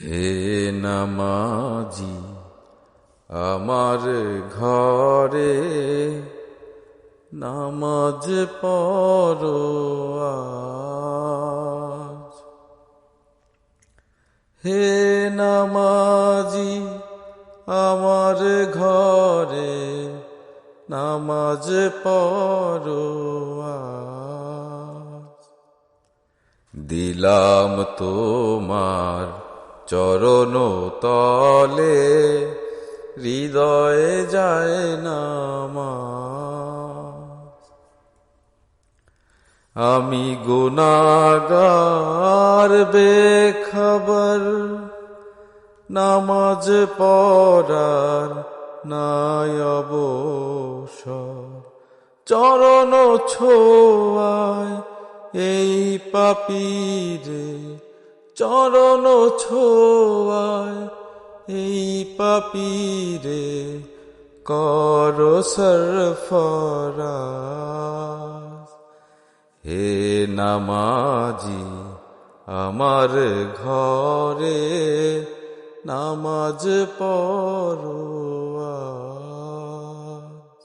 হে নামাজি আমার ঘরে নামাজ আজ। হে নামাজি আমার ঘরে নামাজ পড়ো দিলাম তোমার চরণ তলে হৃদয়ে যায় নামাজ। আমি গুনাগার বেখবর, নামাজ পড়ার নাই অবসর। চরণ ছোয়ায় এই পাপীরে চরণ ছোয়ায় এই পাপীরে কর সরফরাজ হে নামাজি আমার ঘরে নামাজ পড়ো আজ।